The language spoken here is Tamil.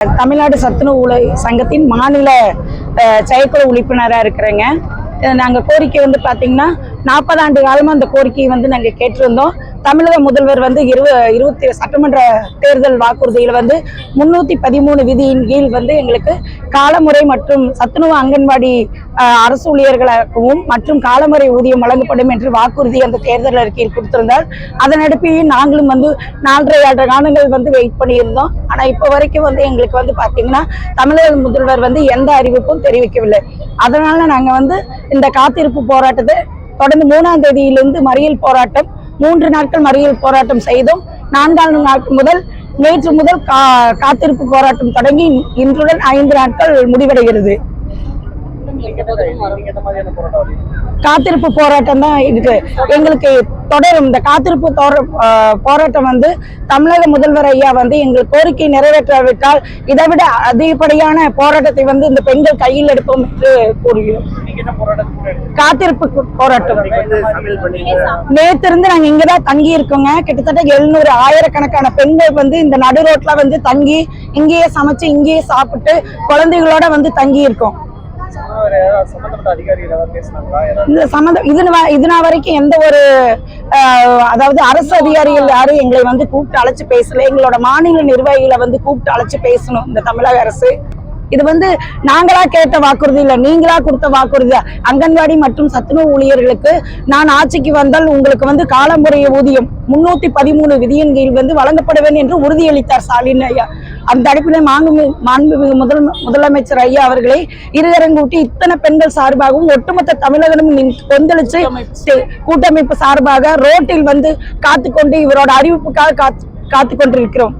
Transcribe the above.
தமிழ்நாடு சத்துணவு உலை சங்கத்தின் மாநில அஹ், செயற்குழு உறுப்பினராக இருக்கிறேங்க. நாங்கள் கோரிக்கை வந்து பார்த்தீங்கன்னா நாற்பது ஆண்டு காலமாக அந்த கோரிக்கையை வந்து நாங்கள் கேட்டிருந்தோம். தமிழக முதல்வர் வந்து இருவ இருபத்தி சட்டமன்ற தேர்தல் வாக்குறுதியில் வந்து முன்னூற்றி பதிமூணு விதியின் கீழ் வந்து எங்களுக்கு காலமுறை மற்றும் சத்துணவு அங்கன்வாடி அரசு ஊழியர்களுக்கும் மற்றும் காலமுறை ஊதியம் வழங்கப்படும் என்று வாக்குறுதி அந்த தேர்தல் அறிக்கையில் கொடுத்திருந்தார். அதன் அடிப்படையில் நாங்களும் வந்து நாலரை ஏழரை காலங்கள் வந்து வெயிட் பண்ணியிருந்தோம். ஆனால் இப்போ வரைக்கும் வந்து எங்களுக்கு வந்து பார்த்தீங்கன்னா தமிழக முதல்வர் வந்து எந்த அறிவிப்பும் தெரிவிக்கவில்லை. அதனால நாங்கள் வந்து இந்த காத்திருப்பு போராட்டத்தை தொடர்ந்து மூணாம் தேதியிலிருந்து மறியல் போராட்டம் மூன்று நாட்கள் மறியல் போராட்டம் செய்தோம். நான்காவது நாட்கள் முதல் நேற்று முதல் கா காத்திருப்பு போராட்டம் தொடங்கி இன்றுடன் ஐந்து நாட்கள் முடிவடைகிறது. காத்திருப்பு போராட்டம் தான் இருக்கு எங்களுக்கு தொடரும். இந்த காத்திருப்பு ஆஹ் போராட்டம் வந்து தமிழக முதல்வர் ஐயா வந்து எங்கள் கோரிக்கை நிறைவேற்றாவிட்டால் இதைவிட அதிகப்படியான போராட்டத்தை வந்து இந்த பெண்கள் கையில் எடுப்போம் என்று கூறுகிறோம். காத்திருப்பு போராட்டம். நேத்து இருந்து நாங்க இங்கதான் தங்கி இருக்கோங்க கிட்டத்தட்ட எழுநூறு ஆயிரக்கணக்கான பெண்கள் வந்து இந்த நடு ரோட்ல வந்து தங்கி இங்கேயே சமைச்சு இங்கேயே சாப்பிட்டு குழந்தைகளோட வந்து தங்கி இருக்கோம் சம்பந்தப்பட்ட அதிகாரிகள் ஏதாவது பேசுனாங்களா? யாராவது இந்த சம்மந்தம் இது நா- இது நாள் வரைக்கும் எந்த ஒரு அதாவது அரசு அதிகாரிகள் யாரும் எங்களை வந்து கூப்பிட்டு அழைச்சு பேசல. எங்களோட மாநில நிர்வாகிகளை வந்து கூப்பிட்டு அழைச்சு பேசணும் இந்த தமிழக அரசு. இது வந்து நாங்களா கேட்ட வாக்குறுதி இல்ல நீங்களா கொடுத்த வாக்குறுதி. அங்கன்வாடி மற்றும் சத்துணவு ஊழியர்களுக்கு நான் ஆட்சிக்கு வந்தால் உங்களுக்கு வந்து காலமுறைய ஊதியம் முன்னூத்தி பதிமூணு விதியின் கீழ் வந்து வழங்கப்படுவேன் என்று உறுதியளித்தார் ஸ்டாலின் ஐயா. அந்த அடிப்படையில் மாண்புமிகு மாண்புமிகு முதல் முதலமைச்சர் ஐயா அவர்களை இருகரங்கூட்டி இத்தனை பெண்கள் சார்பாகவும் ஒட்டுமொத்த தமிழகமும் கொந்தளிச்சு கூட்டமைப்பு. சார்பாக ரோட்டில் வந்து காத்துக்கொண்டு இவரோட அறிவிப்புக்காக காத்து காத்து கொண்டிருக்கிறோம்